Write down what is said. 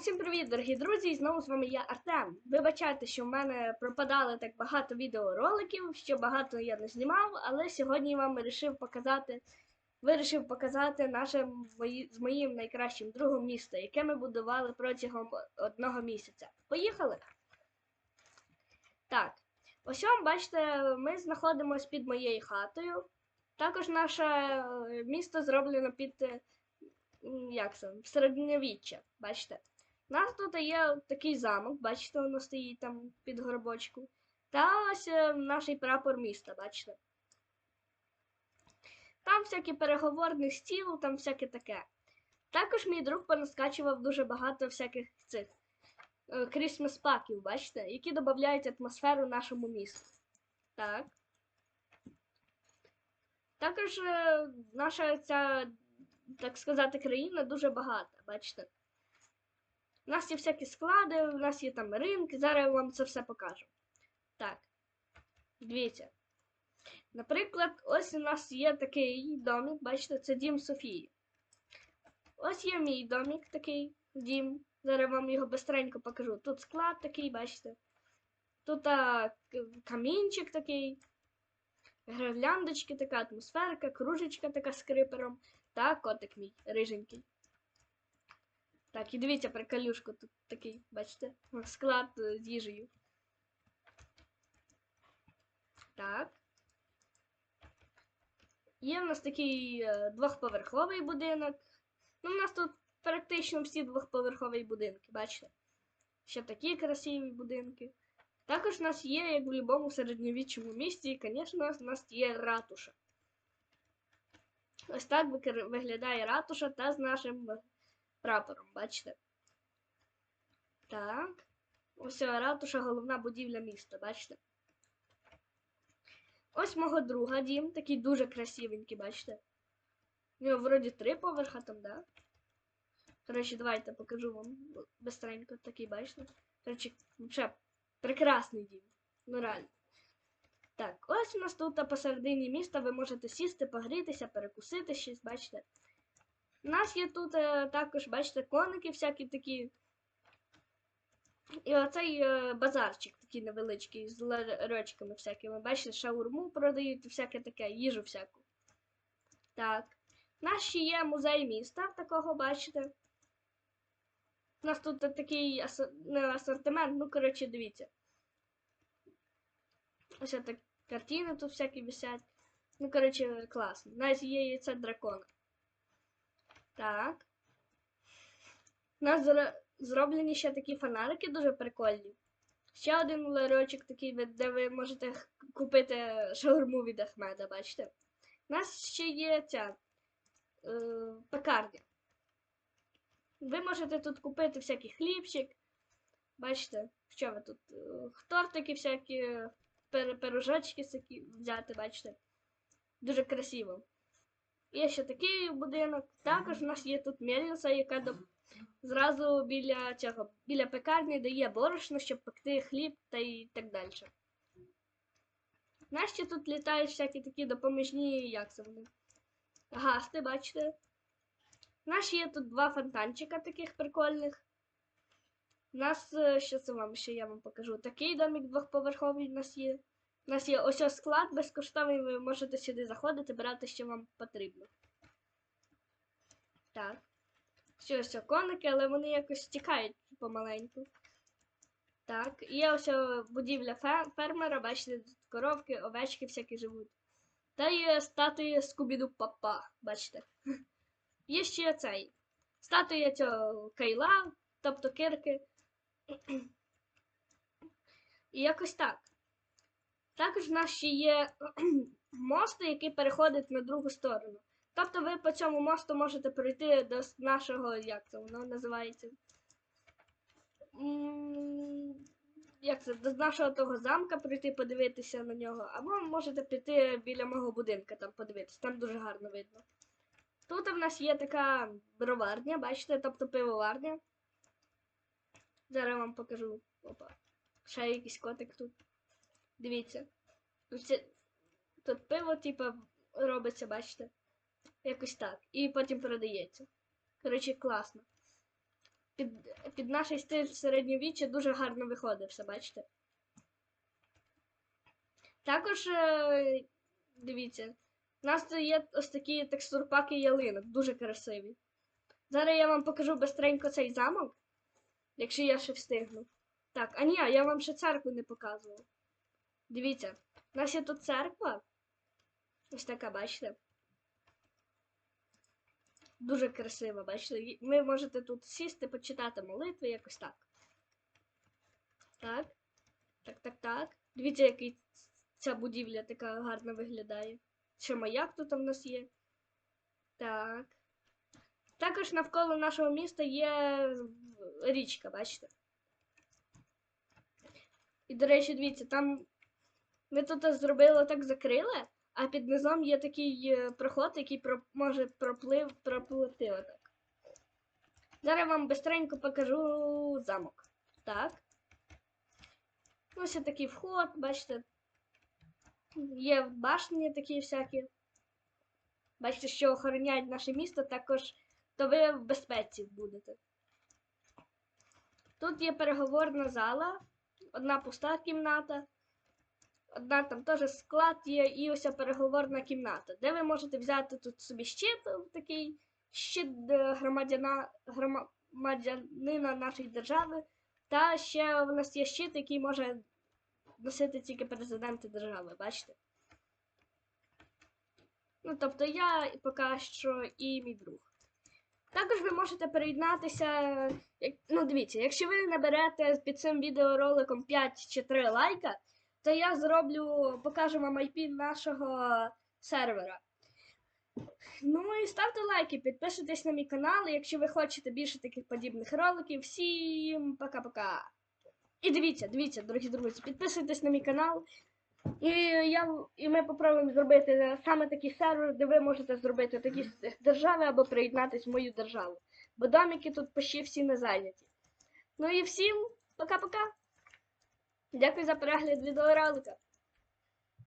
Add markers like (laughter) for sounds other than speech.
Усім привіт, дорогі друзі! І знову з вами я Артем. Вибачайте, що в мене пропадали так багато відеороликів, що багато я не знімав, але сьогодні вам вирішив показати, вирішив показати наше з моїм найкращим другом місто, яке ми будували протягом одного місяця. Поїхали! Так, ось вам бачите, ми знаходимося під моєю хатою. Також наше е, місто зроблено під як це, середньовіччя, бачите. У нас тут є такий замок, бачите, воно стоїть там під горбочку. Та ось е, наш прапор міста, бачите. Там всякий переговорний стіл, там всяке таке. Також мій друг понаскачував дуже багато всяких цих е, Christmas паків, бачите, які додають атмосферу нашому місту. Так. Також е, наша ця, так сказати, країна дуже багата, бачите. У нас є всякі склади, у нас є там ринки, зараз я вам це все покажу. Так, дивіться. Наприклад, ось у нас є такий домик, бачите, це дім Софії. Ось є мій домик такий дім. Зараз я вам його бистренько покажу. Тут склад такий, бачите. Тут а, камінчик такий, гирляндочки, така атмосферка, кружечка така з крипером. Та котик мій риженький. Так, і дивіться, приколюшку тут такий, бачите? Склад з їжею. Так. Є в нас такий е, двохповерховий будинок. Ну, у нас тут практично всі двохповерхові будинки, бачите? Ще такі красиві будинки. Також у нас є, як в будь-якому середньовіччому місті, звісно, у нас є ратуша. Ось так виглядає ратуша та з нашим прапором, бачите? Так. Ось ратуша головна будівля міста, бачите? Ось мого друга дім, такий дуже красивенький, бачите? У нього вроді три поверха там, да? Коротше, давайте покажу вам быстренько такий, бачите? Коротше, взагалі, прекрасний дім. Ну реально. Так, ось у нас тут посередині міста ви можете сісти, погрітися, перекусити щось, бачите? У нас є тут е, також, бачите, коники всякі такі. І оцей е, базарчик такий невеличкий з ларочками всякими. Бачите, шаурму продають, всяке таке, їжу всяку. Так. У нас ще є музей міста, такого бачите. У нас тут такий асортимент, ну, коротше, дивіться. Ось так картини тут всякі висять. Ну, коротше, класно. Навіть є яйце дракона. Так. У нас зроблені ще такі фонарики дуже прикольні. Ще один ларочок такий, де ви можете купити шаурму від Ахмеда, бачите? У нас ще є ця е, пекарня. Ви можете тут купити всякий хлібчик. Бачите, що ви тут? е, Тортики всякі, пирожочки взяти, бачите? Дуже красиво. Є ще такий будинок. Також у нас є тут мельниця, яка до... зразу біля цього, біля пекарні дає борошно, щоб пекти хліб та і так далі. Знаєш, тут літають всякі такі допоміжні, як це вони? Гасти, бачите? У нас є тут два фонтанчика таких прикольних. У нас, е, що це вам ще я вам покажу. Такий домик двохповерховий у нас є. У нас є ось склад безкоштовний, ви можете сюди заходити, брати, що вам потрібно. Так. Все, ось коники, але вони якось тікають помаленьку. Так, є ось будівля фермера, бачите, тут коровки, овечки всякі живуть. Та є статуя Скубіду Папа, бачите. (laughs) Є ще цей. Статуя цього Кайла, тобто кирки. (clears throat) І якось так. Також в нас ще є (clears throat) мост, який переходить на другу сторону. Тобто ви по цьому мосту можете пройти до нашого, як це воно називається? Як це, до нашого того замка прийти подивитися на нього, або можете піти біля мого будинка там подивитися, там дуже гарно видно. Тут в нас є така броварня, бачите, тобто пивоварня. Зараз я вам покажу. Опа. Ще якийсь котик тут. Дивіться. Це- тут пиво, типу, робиться, бачите? Якось так. І потім продається. Коротше, класно. Під, під наш стиль середньовіччя дуже гарно виходить, все бачите. Також, е, дивіться, у нас тут є ось такі текстурпаки ялинок, дуже красиві. Зараз я вам покажу бистренько цей замок, якщо я ще встигну. Так, а ні, я вам ще церкву не показував. Дивіться, у нас є тут церква. Ось така, бачите? Дуже красива, бачите? Ви можете тут сісти, почитати молитви, якось так. Так. Так, так, так. Дивіться, який ця будівля така гарно виглядає. Ще маяк тут у нас є. Так. Також навколо нашого міста є річка, бачите? І, до речі, дивіться, там ми тут зробили так закрили, а під низом є такий е, проход, який про, може проплив, проплити отак. Зараз вам бистренько покажу замок. Так. Ось такий вход, бачите. Є башні такі всякі. Бачите, що охороняють наше місто, також то ви в безпеці будете. Тут є переговорна зала, одна пуста кімната, одна там теж склад є, і ось переговорна кімната, де ви можете взяти тут собі щит, такий щит е, громадяна, громадянина нашої держави. Та ще у нас є щит, який може носити тільки президенти держави, бачите? Ну, тобто я поки що і мій друг. Також ви можете приєднатися. як- Ну, дивіться, якщо ви наберете під цим відеороликом 5 чи 3 лайка, то я зроблю, покажу вам IP нашого сервера. Ну і ставте лайки, підписуйтесь на мій канал, якщо ви хочете більше таких подібних роликів. Всім пока-пока. І дивіться, дивіться, дорогі друзі, підписуйтесь на мій канал. І, я, і ми попробуємо зробити саме такий сервер, де ви можете зробити такі держави або приєднатися в мою державу. Бо домики тут почти всі не зайняті. Ну і всім пока-пока. Дякую за перегляд відеоролика.